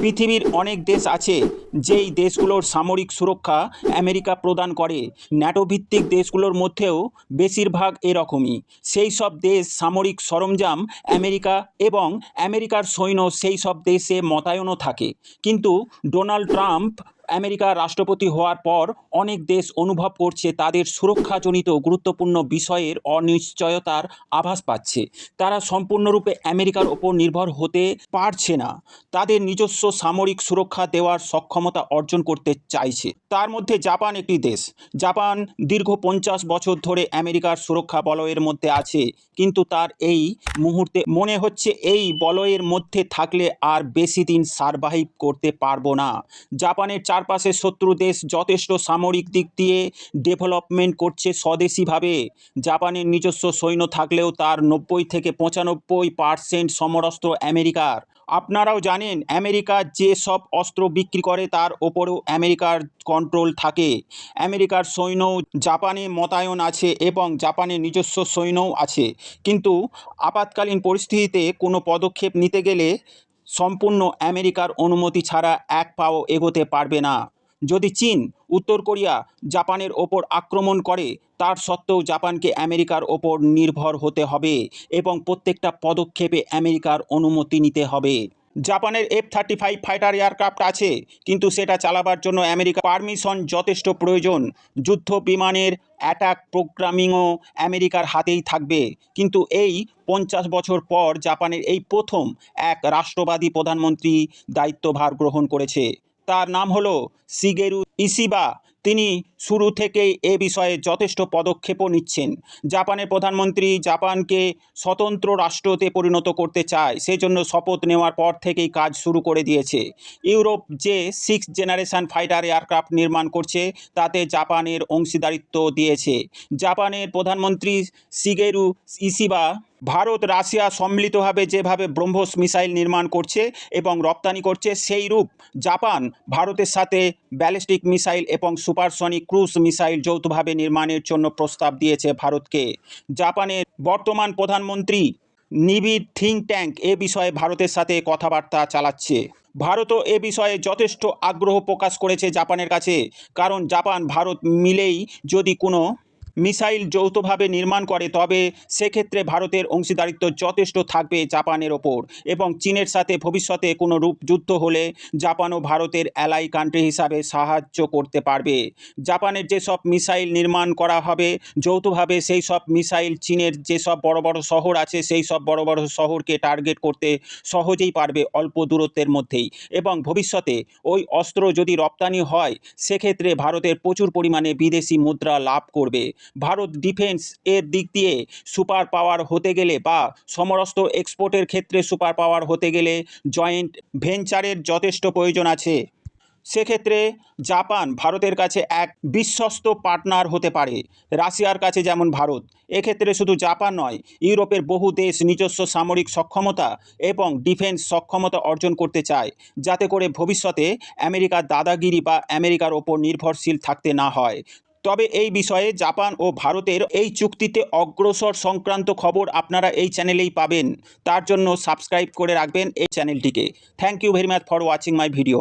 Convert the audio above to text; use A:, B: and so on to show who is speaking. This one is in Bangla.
A: পৃথিবীর অনেক দেশ আছে যেই দেশগুলোর সামরিক সুরক্ষা আমেরিকা প্রদান করে। ন্যাটো ভিত্তিক দেশগুলোর মধ্যেও বেশিরভাগ এরকমই। সেই সব দেশ সামরিক সরঞ্জাম আমেরিকা এবং আমেরিকার সৈন্য সেই সব দেশে মতায়নও থাকে। কিন্তু ডোনাল্ড ট্রাম্প আমেরিকার রাষ্ট্রপতি হওয়ার পর অনেক দেশ অনুভব করছে তাদের সুরক্ষাজনিত গুরুত্বপূর্ণ বিষয়ের অনিশ্চয়তার আভাস পাচ্ছে। তারা সম্পূর্ণরূপে আমেরিকার ওপর নির্ভর হতে পারছে না। তাদের নিজস্ব সামরিক সুরক্ষা দেওয়ার সক্ষমতা অর্জন করতে চাইছে। তার মধ্যে জাপান একটি দেশ। জাপান দীর্ঘ পঞ্চাশ বছর ধরে আমেরিকার সুরক্ষা বলয়ের মধ্যে আছে, কিন্তু তার এই মুহূর্তে মনে হচ্ছে এই বলয়ের মধ্যে থাকলে আর বেশি দিন সারভাইভ করতে পারব না। জাপানের চারপাশে শত্রু দেশ যথেষ্ট সামরিক দিক দিয়ে ডেভেলপমেন্ট করছে স্বদেশিভাবে। জাপানের নিজস্ব সৈন্য থাকলেও তার নব্বই থেকে পঁচানব্বই পার্সেন্ট সমরাস্ত্র আমেরিকার। আপনারাও জানেন, আমেরিকা যে সব অস্ত্র বিক্রি করে তার ওপরেও আমেরিকার কন্ট্রোল থাকে। আমেরিকার সৈন্য জাপানে মোতায়েন আছে এবং জাপানের নিজস্ব সৈন্যও আছে। কিন্তু আপাতকালীন পরিস্থিতিতে কোনো পদক্ষেপ নিতে গেলে সম্পূর্ণ আমেরিকার অনুমতি ছাড়া এক পাও এগোতে পারবে না। যদি চীন, উত্তর কোরিয়া, জাপানের ওপর আক্রমণ করে, তার সত্ত্বেও জাপানকে আমেরিকার ওপর নির্ভর হতে হবে এবং প্রত্যেকটা পদক্ষেপে আমেরিকার অনুমতি নিতে হবে। জাপানের F thirty five fighter aircraft আছে, কিন্তু সেটা চালাবার জন্য আমেরিকা পারমিশন যথেষ্ট প্রয়োজন। যুদ্ধ বিমানের অ্যাটাক প্রোগ্রামিংও আমেরিকার হাতেই থাকবে। কিন্তু এই পঞ্চাশ বছর পর জাপানের এই প্রথম এক রাষ্ট্রবাদী প্রধানমন্ত্রী দায়িত্বভার গ্রহণ করেছে। তার নাম হলো সিগেরু ইসিবা তিনি শুরু থেকেই এ বিষয়ে যথেষ্ট পদক্ষেপও নিচ্ছেন। জাপানের প্রধানমন্ত্রী জাপানকে স্বতন্ত্র রাষ্ট্রতে পরিণত করতে চায় সেই জন্য শপথ নেওয়ার পর থেকেই কাজ শুরু করে দিয়েছে। ইউরোপ যে সিক্স জেনারেশন ফাইটার এয়ারক্রাফট নির্মাণ করছে, তাতে জাপানের অংশীদারিত্ব দিয়েছে। জাপানের প্রধানমন্ত্রী সিগেরু ইসিবা ভারত রাশিয়া সম্মিলিতভাবে যেভাবে ব্রহ্মোস মিসাইল নির্মাণ করছে এবং রপ্তানি করছে সেই রূপ জাপান ভারতের সাথে ব্যালিস্টিক মিসাইল এবং সুপারসনিক ক্রুজ মিসাইল যৌথভাবে নির্মাণের জন্য প্রস্তাব দিয়েছে ভারতকে। জাপানের বর্তমান প্রধানমন্ত্রী নিবিড় থিঙ্ক ট্যাঙ্ক এ বিষয়ে ভারতের সাথে কথাবার্তা চালাচ্ছে। ভারতও এ বিষয়ে যথেষ্ট আগ্রহ প্রকাশ করেছে জাপানের কাছে, কারণ জাপান ভারত মিলেই যদি কোনো মিসাইল যৌথভাবে নির্মাণ করে, তবে সেক্ষেত্রে ভারতের অংশীদারিত্ব যথেষ্ট থাকবে জাপানের ওপর এবং চীনের সাথে ভবিষ্যতে কোনো রূপ যুদ্ধ হলে জাপানও ভারতের অ্যালাই কান্ট্রি হিসাবে সাহায্য করতে পারবে। জাপানের যেসব মিসাইল নির্মাণ করা হবে, যৌথভাবে সেই সব মিসাইল চীনের যেসব বড় বড় শহর আছে সেই সব বড় বড় শহরকে টার্গেট করতে সহজেই পারবে অল্প দূরত্বের মধ্যেই এবং ভবিষ্যতে ওই অস্ত্র যদি রপ্তানি হয়, সেক্ষেত্রে ভারতের প্রচুর পরিমাণে বিদেশি মুদ্রা লাভ করবে। ভারত ডিফেন্স এর দিক দিয়ে সুপার পাওয়ার হতে গেলে বা সমরস্ত এক্সপোর্টের ক্ষেত্রে সুপার পাওয়ার হতে গেলে জয়েন্ট ভেঞ্চারের যথেষ্ট প্রয়োজন আছে। সেক্ষেত্রে জাপান ভারতের কাছে এক বিশ্বস্ত পার্টনার হতে পারে, রাশিয়ার কাছে যেমন ভারত। এক্ষেত্রে শুধু জাপান নয়, ইউরোপের বহু দেশ নিজস্ব সামরিক সক্ষমতা এবং ডিফেন্স সক্ষমতা অর্জন করতে চায়, যাতে করে ভবিষ্যতে আমেরিকার দাদাগিরি বা আমেরিকার ওপর নির্ভরশীল থাকতে না হয়। তবে এই বিষয়ে জাপান ও ভারতের এই চুক্তিতে অগ্রসর সংক্রান্ত খবর আপনারা এই চ্যানেলেই পাবেন। তার জন্য সাবস্ক্রাইব করে রাখবেন এই চ্যানেলটিকে। Thank you very much for watching my video